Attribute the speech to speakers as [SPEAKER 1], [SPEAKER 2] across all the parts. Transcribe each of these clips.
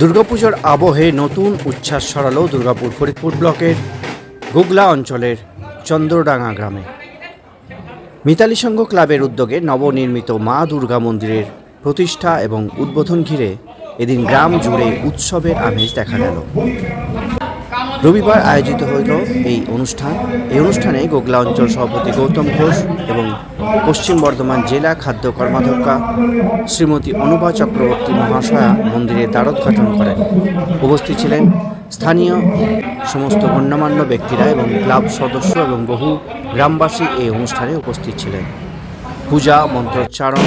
[SPEAKER 1] দুর্গাপুজোর আবহে নতুন উচ্ছ্বাস ছড়ালো দুর্গাপুর ফরিদপুর ব্লকের গুগলা অঞ্চলের চন্দ্রডাঙ্গা গ্রামে। মিতালি সংঘ ক্লাবের উদ্যোগে নবনির্মিত মা দুর্গা মন্দিরের প্রতিষ্ঠা এবং উদ্বোধন ঘিরে এদিন গ্রাম জুড়ে উৎসবের আমেজ দেখা গেল। রবিবার আয়োজিত হইল এই অনুষ্ঠান। এই অনুষ্ঠানে গোগলা অঞ্চল সভাপতি গৌতম ঘোষ এবং পশ্চিম বর্ধমান জেলা খাদ্য কর্মাধ্যক্ষা শ্রীমতী অনুপা চক্রবর্তী মহাশয়া মন্দিরের দ্বারোদ্ঘাটন করেন। উপস্থিত ছিলেন স্থানীয় সমস্ত গণ্যমান্য ব্যক্তিরা এবং ক্লাব সদস্য এবং বহু গ্রামবাসী এই অনুষ্ঠানে উপস্থিত ছিলেন। পূজা, মন্ত্রোচ্চারণ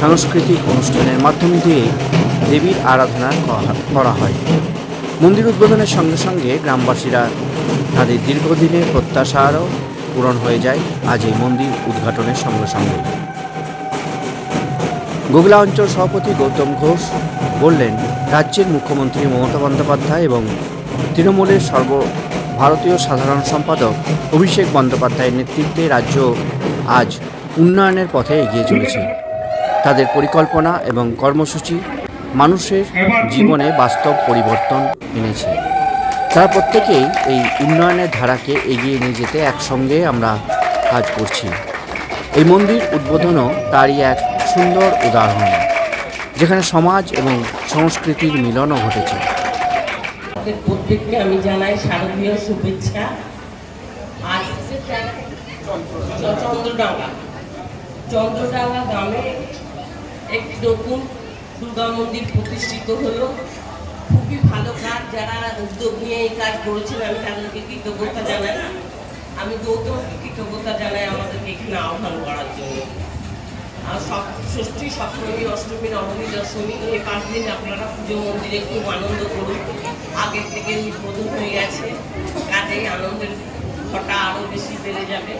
[SPEAKER 1] সাংস্কৃতিক অনুষ্ঠানের মাধ্যম দিয়ে দেবীর আরাধনা করা হয়। মন্দির উদ্বোধনের সঙ্গে সঙ্গে গ্রামবাসীরা তাদের দীর্ঘদিনের প্রত্যাশারও পূরণ হয়ে যায়। আজ এই মন্দির উদ্ঘাটনের সঙ্গে সঙ্গে। গোগলা অঞ্চল সভাপতি গৌতম ঘোষ বললেন রাজ্যের মুখ্যমন্ত্রী মমতা বন্দ্যোপাধ্যায় এবং তৃণমূলের সর্ব ভারতীয় সাধারণ সম্পাদক অভিষেক বন্দ্যোপাধ্যায়ের নেতৃত্বে রাজ্য আজ উন্নয়নের পথে এগিয়ে চলেছে। তাদের পরিকল্পনা এবং কর্মসূচি মানুষের জীবনে বাস্তব পরিবর্তন এনেছে। তারা প্রত্যেকেই এই উন্নয়নের ধারাকে এগিয়ে নিয়ে যেতে একসঙ্গে আমরা কাজ করছি। এই মন্দির উদ্বোধনও তারই এক সুন্দর উদাহরণ, যেখানে সমাজ এবং সংস্কৃতির মিলনও ঘটেছে।
[SPEAKER 2] প্রত্যেককে আমি জানাই শারদীয় শুভেচ্ছা। আজ চন্দ্রডাঙ্গা। চন্দ্রডাঙ্গা গ্রামে একটি নতুন দুর্গা মন্দির প্রতিষ্ঠিত হলো। খুবই ভালো কাজ, যারা উদ্যোগ নিয়ে এই কাজ করেছেন আমি তাদেরকে কৃতজ্ঞতা জানাই। আমি গৌতমকে কৃতজ্ঞতা জানাই আমাদেরকে এখানে আহ্বান করার জন্য। আর সব ষষ্ঠী, সপ্তমী, অষ্টমী, নবমী, দশমী, এই পাঁচ দিন আপনারা পুজো মন্দিরে খুব আনন্দ করুন। আগের থেকে উদ্বোধন হয়ে গেছে। কাজেই আনন্দের ঘটা আরও বেশি বেড়ে যাবে।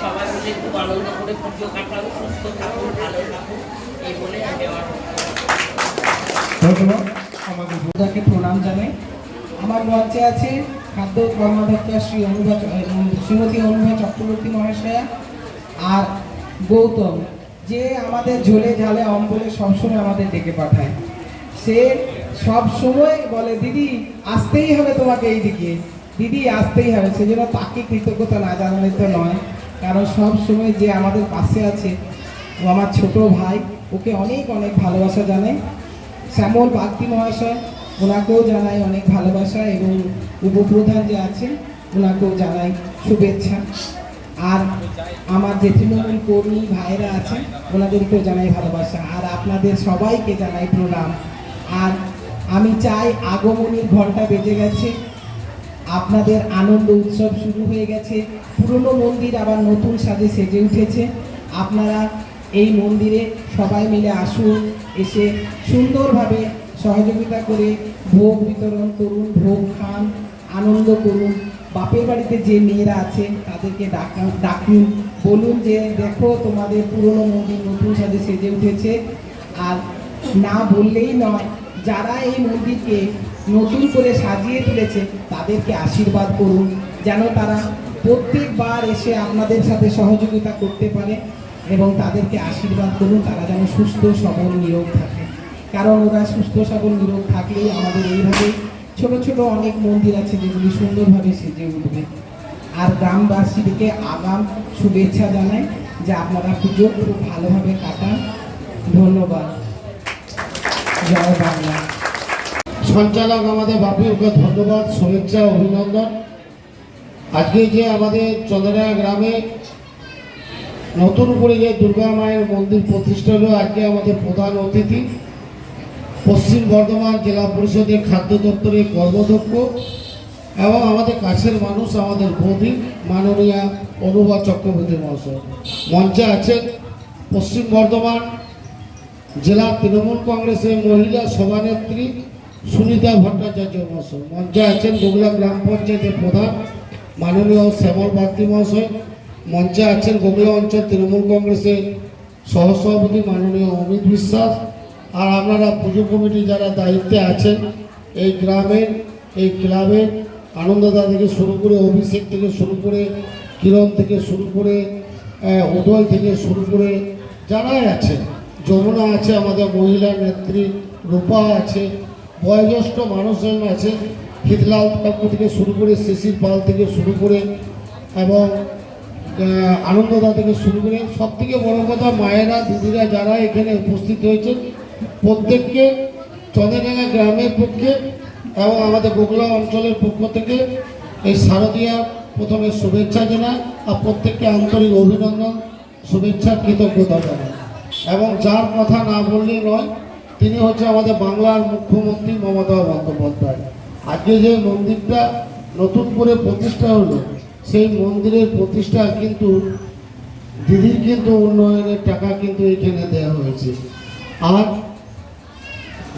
[SPEAKER 2] সবাই মিলে খুব আনন্দ করে পুজো কাটান, সুস্থ থাকুন, ভালো থাকুন। এই বলে আমি আমার
[SPEAKER 3] ধন্যবাদ। আমাদের
[SPEAKER 4] তাকে প্রণাম জানাই। আমার মঞ্চে আছে খাদ্য কর্মাধ্যক্ষা শ্রী অনুভা শ্রীমতী অনুভা চক্রবর্তী মহাশয়া আর গৌতম, যে আমাদের ঝোলে ঝালে অম্বলে সবসময় আমাদের ডেকে পাঠায়। সে সব সময় বলে, দিদি, আসতেই হবে তোমাকে এই দিকে দিদি, আসতেই হবে। সেজন্য তাকে কৃতজ্ঞতা না জানালে তো নয়, কারণ সব সময় যে আমাদের পাশে আছে, ও আমার ছোট ভাই, ওকে অনেক অনেক ভালোবাসা জানাই। শ্যামল বাগদি মহাশয়, ওনাকেও জানাই অনেক ভালোবাসা এবং উপপ্রধান যে আছেন, ওনাকেও জানাই শুভেচ্ছা। আর আমার যে তৃণমূল কর্মী ভাইরা আছেন, ওনাদেরকেও জানাই ভালোবাসা। আর আপনাদের সবাইকে জানাই প্রণাম। আর আমি চাই আগমনীর ঘণ্টা বেজে গেছে, আপনাদের আনন্দ উৎসব শুরু হয়ে গেছে, পুরনো মন্দির আবার নতুন সাজে সেজে উঠেছে। আপনারা এই মন্দিরে সবাই মিলে আসুন, এসে সুন্দরভাবে সহযোগিতা করে ভোগ বিতরণ করুন, ভোগ খান, আনন্দ করুন। বাপের বাড়িতে যে মেয়েরা আছে, তাদেরকে ডাকা, ডাকুন। বলুন যে, দেখো, তোমাদের পুরনো মন্দির নতুন সাজে সেজে উঠেছে। আর না বললেই নয়, যারা এই মন্দিরকে নতুন করে সাজিয়ে তুলেছে, তাদেরকে আশীর্বাদ করুন। যেন তারা প্রত্যেকবার এসে আপনাদের সাথে সহযোগিতা করতে পারে। এবং তাদেরকে আশীর্বাদ করুন, তারা যেন সুস্থ, সবল, নিরোগ থাকে। কারণ ওরা সুস্থ, সবল, নিরোগ থাকলেই আমাদের এইভাবে ছোট ছোট অনেক মন্দির আছে যেগুলি সুন্দরভাবে সেজে উঠবে। আর গ্রামবাসীদেরকে আগাম শুভেচ্ছা জানাই যে আপনারা পুজো খুব ভালোভাবে কাটান। ধন্যবাদ। জয় বাংলা।
[SPEAKER 3] সঞ্চালক আমাদের বাপিকে ধন্যবাদ, শুভেচ্ছা, অভিনন্দন। আজকে যে আমাদের চন্দ্রা গ্রামে নতুন করে যে দুর্গা মায়ের মন্দির প্রতিষ্ঠা হলো, আজকে আমাদের প্রধান অতিথি, পশ্চিম বর্ধমান জেলা পরিষদের খাদ্য দপ্তরের কর্মদক্ষ এবং আমাদের কাছের মানুষ, আমাদের বৌদি মাননীয়া অনুভা চক্রবর্তী মহাশয়। মঞ্চে আছেন পশ্চিম বর্ধমান জেলা তৃণমূল কংগ্রেসের মহিলা সভানেত্রী সুনিতা ভট্টাচার্য মহাশয়। মঞ্চে আছেন গোগলা গ্রাম পঞ্চায়েতের প্রধান, মাননীয় শ্যামল বাগদি মহাশয়। মঞ্চে আছেন গোগলা অঞ্চল তৃণমূল কংগ্রেসের সহসভাপতি মাননীয় অমিত বিশ্বাস। আর আপনারা পুজো কমিটি যারা দায়িত্বে আছেন, এই গ্রামের, এই ক্লাবের আনন্দদা থেকে শুরু করে, অভিষেক থেকে শুরু করে, কিরণ থেকে শুরু করে উদয় থেকে শুরু করে যারাই আছে যমুনা আছে আমাদের মহিলা নেত্রী, রূপা আছে, বয়োজ্যেষ্ঠ মানুষজন আছে, হিতলাল কাকু থেকে শুরু করে, শিশির পাল থেকে শুরু করে, এবং আনন্দদা থেকে শুরু করে সব থেকে বড় কথা মায়েরা, দিদিরা যারা এখানে উপস্থিত হয়েছেন, প্রত্যেককে চন্দ্রডাঙ্গা গ্রামের পক্ষে এবং আমাদের গোগলা অঞ্চলের পক্ষ থেকে এই শারদীয়া প্রথমে শুভেচ্ছা জানায় আর প্রত্যেককে আন্তরিক অভিনন্দন, শুভেচ্ছা, কৃতজ্ঞতা জানায় এবং যার কথা না বললেই নয়, তিনি হচ্ছে আমাদের বাংলার মুখ্যমন্ত্রী মমতা বন্দ্যোপাধ্যায়। আজকে যে মন্দিরটা নতুন করে প্রতিষ্ঠা হলো সেই মন্দিরের প্রতিষ্ঠা কিন্তু, দিদির কিন্তু উন্নয়নের টাকা কিন্তু এখানে দেওয়া হয়েছে। আর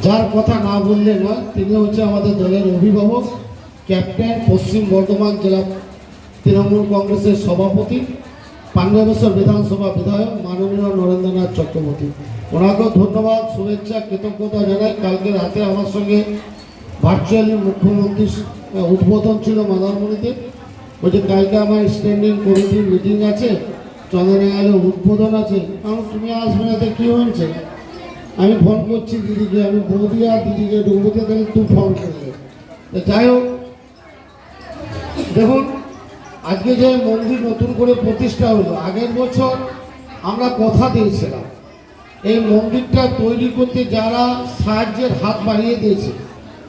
[SPEAKER 3] যার কথা না বললে নয়, তিনি হচ্ছে আমাদের দলের অভিভাবক, ক্যাপ্টেন পশ্চিম বর্ধমান জেলা তৃণমূল কংগ্রেসের সভাপতি পাণ্ডবেশ্বর বিধানসভা বিধায়ক মাননীয় নরেন্দ্রনাথ চক্রবর্তী। ওনাকেও ধন্যবাদ, শুভেচ্ছা, কৃতজ্ঞতা জানাই। কালকে রাতে আমার সঙ্গে ভার্চুয়ালি মুখ্যমন্ত্রীর, উদ্বোধন ছিল মাদারমণিতে। বলছে কালকে আমার স্ট্যান্ডিং কমিটির মিটিং আছে চন্দ্রনাগালে উদ্বোধন আছে, কারণ তুমি আসবে না তো কী হয়েছে? আমি ফোন করছি দিদিকে, আমি বৌদি আর দিদিকে ডুবতে গেলে তুই ফোন করলে যাই হোক, দেখুন, আজকে যে মন্দির নতুন করে প্রতিষ্ঠা হলো, আগের বছর আমরা কথা দিয়েছিলাম, এই মন্দিরটা তৈরি করতে যারা সাহায্যের হাত বাড়িয়ে দিয়েছে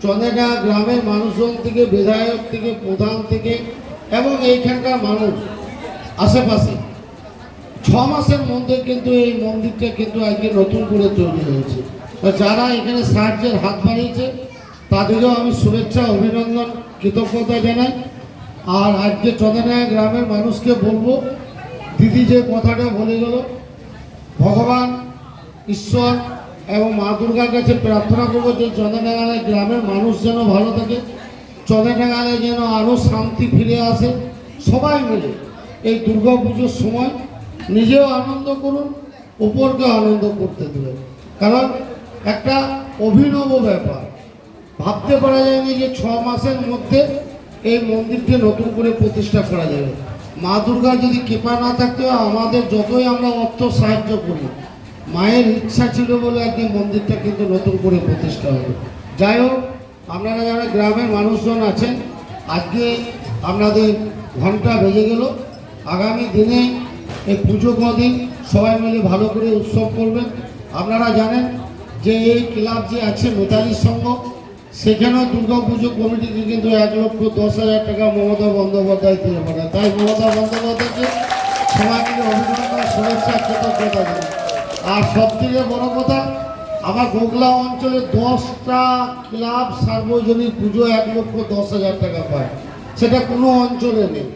[SPEAKER 3] চন্দ্রডা গ্রামের মানুষজন থেকে, বিধায়ক থেকে, প্রধান থেকে এবং এইখানকার মানুষ, আশেপাশে, ছ মাসের মধ্যে কিন্তু এই মন্দিরটা কিন্তু আজকে নতুন করে তৈরি হয়েছে। যারা এখানে সাহায্যের হাত বাড়িয়েছে তাদেরও আমি শুভেচ্ছা, অভিনন্দন, কৃতজ্ঞতা জানাই। আর আজকে চন্দ্রনায় গ্রামের মানুষকে বলব, দিদি যে কথাটা বলে গেল, ভগবান, ঈশ্বর এবং মা দুর্গার কাছে প্রার্থনা করব যে চন্দ্রনাগালে গ্রামের মানুষ যেন ভালো থাকে। চন্দ্রনাগালে যেন আরও শান্তি ফিরে আসে। সবাই মিলে এই দুর্গা পুজোর সময় নিজেও আনন্দ করুন, উপরকে আনন্দ করতে দেবেন। কারণ একটা অভিনব ব্যাপার। ভাবতে পারা যায়নি যে ছ মাসের মধ্যে এই মন্দিরটি নতুন করে প্রতিষ্ঠা করা যাবে। মা দুর্গার যদি কৃপা না থাকতো আমাদের যতই আমরা অর্থ সাহায্য করি, মায়ের ইচ্ছা ছিল বলে একদিন মন্দিরটা কিন্তু নতুন করে প্রতিষ্ঠা হবে। যাই হোক আপনারা যারা গ্রামের মানুষজন আছেন, আজকে আপনাদের ঘণ্টা বেজে গেল। আগামী দিনে এই পুজো কদিন সবাই মিলে ভালো করে উৎসব করবেন। আপনারা জানেন যে এই ক্লাব যে আছে মেতালি সংঘ সেখানেও দুর্গা পুজো কমিটিকে কিন্তু এক লক্ষ দশ হাজার টাকা মমতা বন্দ্যোপাধ্যায় দিয়ে পাঠায়। তাই মমতা বন্দ্যোপাধ্যায়কে সবাই মিলে অভিনন্দন, শুভেচ্ছা, কৃতজ্ঞতা আর সব থেকে বড় কথা আমার গোগলা অঞ্চলে দশটা ক্লাব সার্বজনীন পুজো এক লক্ষ দশ হাজার টাকা পায়। সেটা কোনো অঞ্চলে নেই।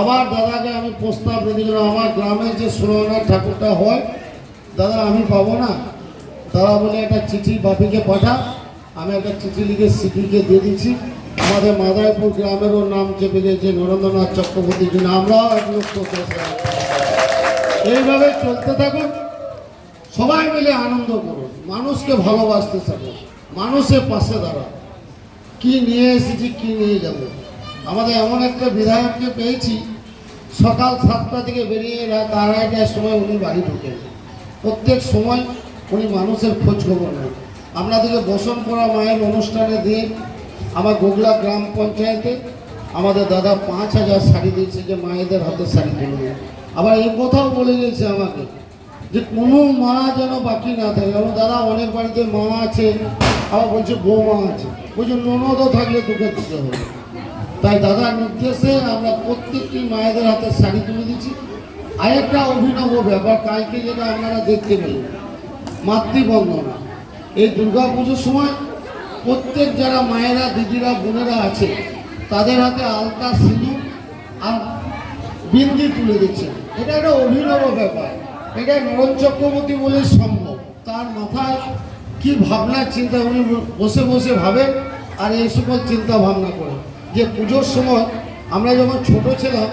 [SPEAKER 3] আবার দাদাকে আমি প্রস্তাব রেখেছিলাম আমার গ্রামে যে সুরনাথ ঠাকুরটা হয়, দাদা আমি পাবো না? দাদা বলে, একটা চিঠি বাপিকে পাঠা। আমি একটা চিঠি লিখে সিপিকে দিয়ে দিচ্ছি। আমাদের মাদারপুর গ্রামেরও নাম চেপে দিয়েছে নরেন্দ্রনাথ চক্রবর্তী। যিনি আমরাও এক লক্ষ দশ হাজার এইভাবে চলতে থাকুন। সবাই মিলে আনন্দ করুন। মানুষকে ভালোবাসতে থাকুন মানুষের পাশে দাঁড়ান কি নিয়ে এসেছি, কি নিয়ে যাব? আমাদের এমন একটা বিধায়ককে পেয়েছি, সকাল সাতটা থেকে বেরিয়ে রাত আড়াইটার সময় উনি বাড়ি ঢুকেন। প্রত্যেক সময় উনি মানুষের খোঁজ খবর নেন। আপনাদেরকে বসন করা মায়ের অনুষ্ঠানে দিয়ে আমার গোগলা গ্রাম পঞ্চায়েতে আমাদের দাদা পাঁচ হাজার শাড়ি দিয়েছে যে মায়েদের হাতে শাড়ি তুলে আবার এই কথাও বলে গেছে আমাকে। যে কোনো মা যেন বাকি না থাকে। এবং দাদা, অনেক বাড়িতে মা আছে, আবার বলছে বৌমা আছে। বলছে ননদও থাকলে তোকে দিতে হবে। তাই দাদার নির্দেশে আমরা প্রত্যেকটি মায়েদের হাতে শাড়ি তুলে দিচ্ছি। আরেকটা অভিনব ব্যাপার, কালকে যেটা আপনারা দেখতে পেলেন মাতৃবন্দনা এই দুর্গা পুজোর সময় প্রত্যেক যারা মায়েরা, দিদিরা, বোনেরা আছে, তাদের হাতে আলতা, সিঁদুর আর বিন্দি তুলে দিচ্ছে এটা একটা অভিনব ব্যাপার। এটা নরম চক্রবর্তী বলে সম্ভব। তার মাথায় কি ভাবনা, চিন্তা, উনি বসে বসে ভাবেন আর এই সকল চিন্তা ভাবনা করেন যে পুজোর সময় আমরা যখন ছোট ছিলাম,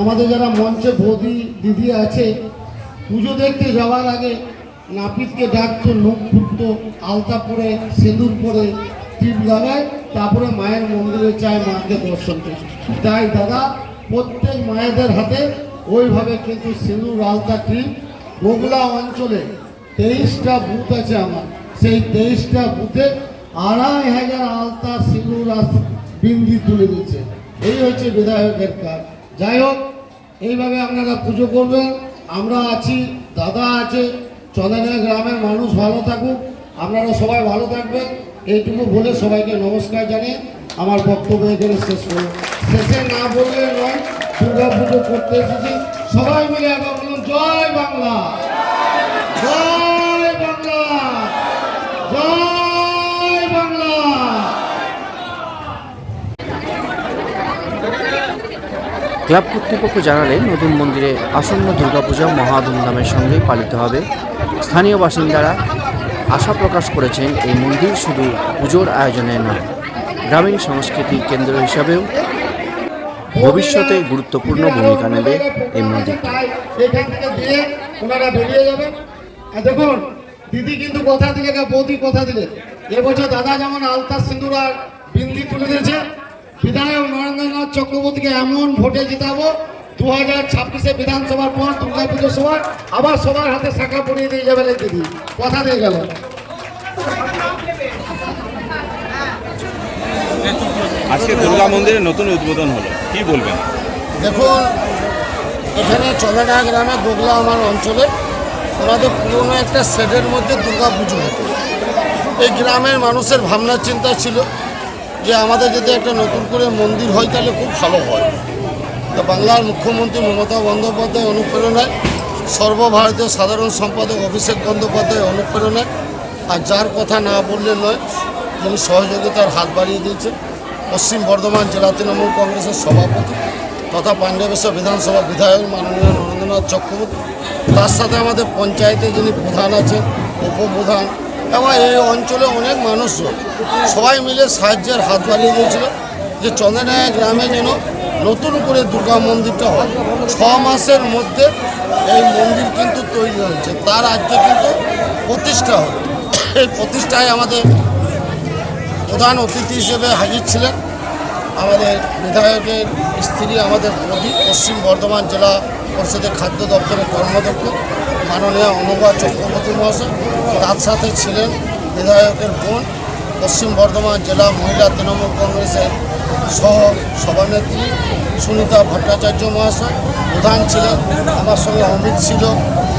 [SPEAKER 3] আমাদের যারা মঞ্চে বৌদি, দিদি আছে, পুজো দেখতে যাওয়ার আগে নাপিতকে ডাকতো লোক ফুটতো, আলতা পরে, সিঁদুর পরে, টিপ লাগায়, তারপরে মায়ের মন্দিরে চায় মাকে দর্শন করতে। তাই দাদা, প্রত্যেক মায়েদের হাতে ওইভাবে কিন্তু আলতা টিপ বগুড়া অঞ্চলে তেইশটা বুথ আছে আমার। সেই তেইশটা বুথে আড়াই হাজার আলতা সিঁদুর রাজ বিন্দি তুলে দিচ্ছে এই হচ্ছে বিধায়কের কাজ। যাই হোক, এইভাবে আপনারা পুজো করবেন। আমরা আছি, দাদা আছে চন্দ্রনগর গ্রামের মানুষ ভালো থাকুক। আপনারা সবাই ভালো থাকবেন। এইটুকু বলে সবাইকে নমস্কার জানিয়ে আমার বক্তব্য এখানে শেষ করব শেষে না বললে নয় করতে এসেছি। সবাই মিলে একবার বলুন, জয় বাংলা। জয় বাংলা। জয় বাংলা।
[SPEAKER 1] ক্লাব কর্তৃপক্ষ জানালে নতুন মন্দিরে আসন্ন দুর্গাপূজা মহা ধুমধামের সঙ্গে পালিত হবে। স্থানীয় বাসিন্দারা আশা প্রকাশ করেছেন এই মন্দির শুধু পুজোর আয়োজনে নয়, গ্রামীণ সংস্কৃতির কেন্দ্র হিসাবেও ভবিষ্যতে গুরুত্বপূর্ণ ভূমিকা নেবে এই মন্দির।
[SPEAKER 3] এখান থেকে দিয়ে ওনারা বেরিয়ে যাবেন। আর দেখুন দিদি কিন্তু কথা দিলে বৌদি কথা দিলে। এবছর দাদা যেমন আলতা সিঁদুর আর বিন্দি তুলে দিয়েছে বিধায়ক নরেন্দ্রনাথ চক্রবর্তীকে এমন ভোটে জিতাবো দু হাজার ছাব্বিশে বিধানসভার পর দুর্গা পুজোর সময় আবার সবার হাতে শাখা পরিয়ে দিয়ে যাবেন এই দিদি। কথা দিয়ে গেল।
[SPEAKER 5] আজকে দুর্গা মন্দিরের নতুন উদ্বোধন হলো। কি বলবেন?
[SPEAKER 3] দেখুন এখানে চন্দ্রডা গ্রামে গোগলা আমার অঞ্চলে ওনাদের পুরনো একটা সেটের মধ্যে দুর্গা পুজো হতো। এই গ্রামের মানুষের ভাবনা চিন্তা ছিল যে আমাদের যদি একটা নতুন করে মন্দির হয়, তাহলে খুব ভালো হয়। তো বাংলার মুখ্যমন্ত্রী মমতা বন্দ্যোপাধ্যায় অনুপ্রেরণায়, সর্বভারতীয় সাধারণ সম্পাদক অভিষেক বন্দ্যোপাধ্যায় অনুপ্রেরণায়, আর যার কথা না বললে নয় যিনি সহযোগিতার হাত বাড়িয়ে দিয়েছেন। পশ্চিম বর্ধমান জেলা তৃণমূল কংগ্রেসের সভাপতি তথা পাণ্ডবেশ্বর বিধানসভা বিধায়ক মাননীয় নরেন্দ্রনাথ চক্রবর্তী। তার সাথে আমাদের পঞ্চায়েতে যিনি প্রধান আছেন, উপপ্রধান এবং এই অঞ্চলে অনেক মানুষজন, সবাই মিলে সাহায্যের হাত বাড়িয়ে দিয়েছিল যে চন্দ্রনায়া গ্রামে যেন নতুন করে দুর্গা মন্দিরটা হয়। ছ মাসের মধ্যে এই মন্দির কিন্তু তৈরি হয়েছে। তার আজকে কিন্তু প্রতিষ্ঠা হলো এই প্রতিষ্ঠায় আমাদের প্রধান অতিথি হিসেবে হাজির ছিলেন আমাদের বিধায়কের স্ত্রী, আমাদের মোদী পশ্চিম বর্ধমান জেলা পরিষদের খাদ্য দপ্তরের কর্মদক্ষ মাননীয় অনুভা চক্রবর্তী মহাশয়। তার সাথে ছিলেন বিধায়কের বোন, পশ্চিম বর্ধমান জেলা মহিলা তৃণমূল কংগ্রেসের সহ সভানেত্রী সুনিতা ভট্টাচার্য মহাশয়। প্রধান ছিলেন, আমার সঙ্গে অমিত ছিল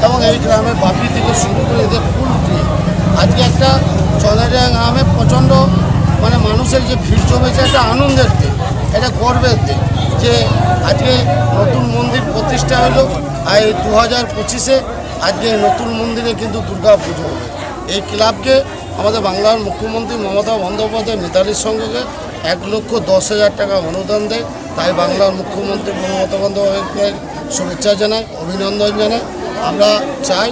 [SPEAKER 3] এবং এই গ্রামের বাপি থেকে শুরু করে এদের ফুল আজকে একটা চন্দ্রিয়া গ্রামে প্রচণ্ড মানে মানুষের যে ভিড় জমেছে একটা আনন্দের দিন এটা গর্বের দিন। যে আজকে নতুন মন্দির প্রতিষ্ঠা হলো, আর এই দু হাজার পঁচিশে আজকে নতুন মন্দিরে কিন্তু দুর্গা পুজো হবে। এই ক্লাবকে আমাদের বাংলার মুখ্যমন্ত্রী মমতা বন্দ্যোপাধ্যায় নেতালির সঙ্গে এক লক্ষ দশ হাজার টাকা অনুদান দেয়। তাই বাংলার মুখ্যমন্ত্রী মমতা বন্দ্যোপাধ্যায় শুভেচ্ছা জানাই, অভিনন্দন জানাই। আমরা চাই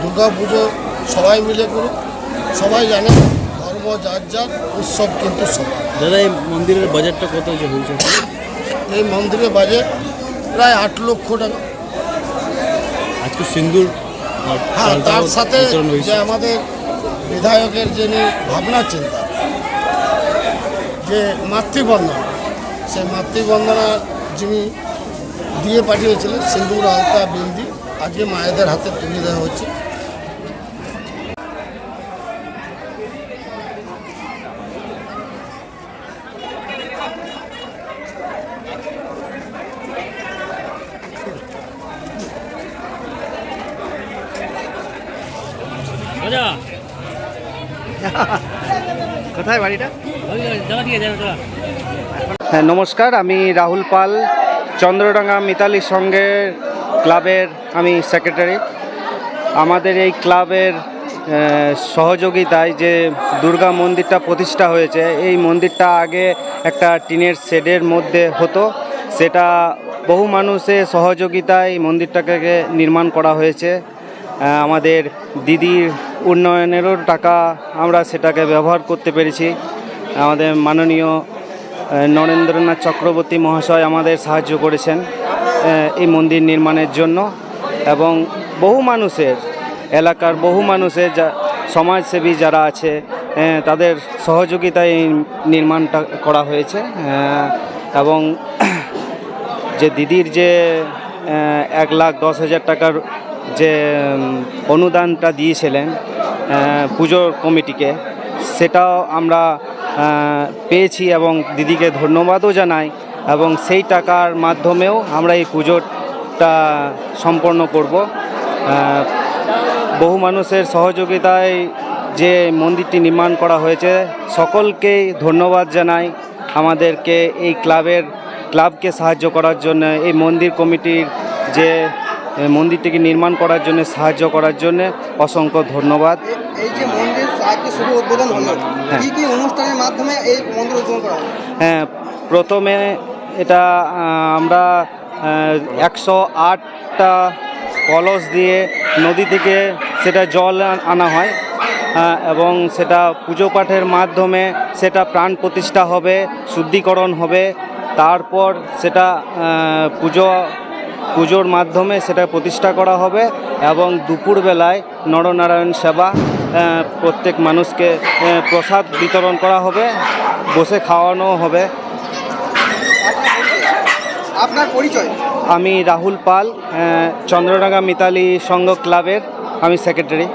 [SPEAKER 3] দুর্গা পুজো সবাই মিলে করুক। সবাই জানে যার যার উৎসব কিন্তু সবার
[SPEAKER 5] দাদা এই মন্দিরের বাজেটটা কত হয়েছে
[SPEAKER 3] এই মন্দিরের বাজেট প্রায় আট লক্ষ টাকা।
[SPEAKER 5] আজকে সিন্দুর
[SPEAKER 3] হ্যাঁ তার সাথে যে আমাদের বিধায়কের যিনি ভাবনা চিন্তা যে মাতৃবন্দনা সেই মাতৃবন্দনা যিনি দিয়ে পাঠিয়েছিলেন সিন্দুর আলতা বিন্দি আজকে মায়েদের হাতে তুলে দেওয়া হচ্ছে।
[SPEAKER 1] কোথায় বাড়িটা? হ্যাঁ নমস্কার, আমি রাহুল পাল, চন্দ্রডাঙ্গা মিতালি সঙ্গে ক্লাবের আমি সেক্রেটারি আমাদের এই ক্লাবের সহযোগিতায় যে দুর্গা মন্দিরটা প্রতিষ্ঠা হয়েছে, এই মন্দিরটা আগে একটা টিনের শেডের মধ্যে হতো। সেটা বহু মানুষের সহযোগিতায় মন্দিরটাকে নির্মাণ করা হয়েছে। আমাদের দিদির উন্নয়নেরও টাকা আমরা সেটাকে ব্যবহার করতে পেরেছি। আমাদের মাননীয় নরেন্দ্রনাথ চক্রবর্তী মহাশয় আমাদের সাহায্য করেছেন এই মন্দির নির্মাণের জন্য। এবং বহু মানুষের, এলাকার বহু মানুষের যা, সমাজসেবী যারা আছে তাদের সহযোগিতায় এই নির্মাণটা করা হয়েছে। এবং যে দিদির যে এক লাখ দশ হাজার টাকার যে অনুদানটা দিয়েছিলেন পুজোর কমিটিকে,
[SPEAKER 6] সেটাও আমরা পেয়েছি এবং দিদিকে ধন্যবাদও জানাই এবং সেই টাকার মাধ্যমেও আমরা এই পুজোটা সম্পন্ন করব। বহু মানুষের সহযোগিতায় যে মন্দিরটি নির্মাণ করা হয়েছে সকলকেই ধন্যবাদ জানাই আমাদেরকে এই ক্লাবের, ক্লাবকে সাহায্য করার জন্য। এই মন্দির কমিটির যে মন্দিরটিকে নির্মাণ করার জন্য সাহায্য করার জন্য অসংখ্য ধন্যবাদ
[SPEAKER 7] এই যে মন্দির আজকে শুভ উদ্বোধন হলো
[SPEAKER 6] হ্যাঁ।
[SPEAKER 7] কি কি অনুষ্ঠানের মাধ্যমে এই মন্দির উদ্বোধন করা
[SPEAKER 6] হ্যাঁ প্রথমে এটা আমরা একশো আটটা কলস দিয়ে নদী থেকে সেটা জল আনা হয় আহ, এবং সেটা পুজো পাঠের মাধ্যমে সেটা প্রাণ প্রতিষ্ঠা হবে শুদ্ধিকরণ হবে তারপর সেটা পুজো পুজোর মাধ্যমে সেটা প্রতিষ্ঠা করা হবে এবং দুপুরবেলায় নরনারায়ণ সেবা প্রত্যেক মানুষকে প্রসাদ বিতরণ করা হবে বসে খাওয়ানো হবে।
[SPEAKER 7] আপনার পরিচয়?
[SPEAKER 6] আমি রাহুল পাল চন্দ্রডাঙ্গা মিতালি সংঘ ক্লাবের আমি সেক্রেটারি।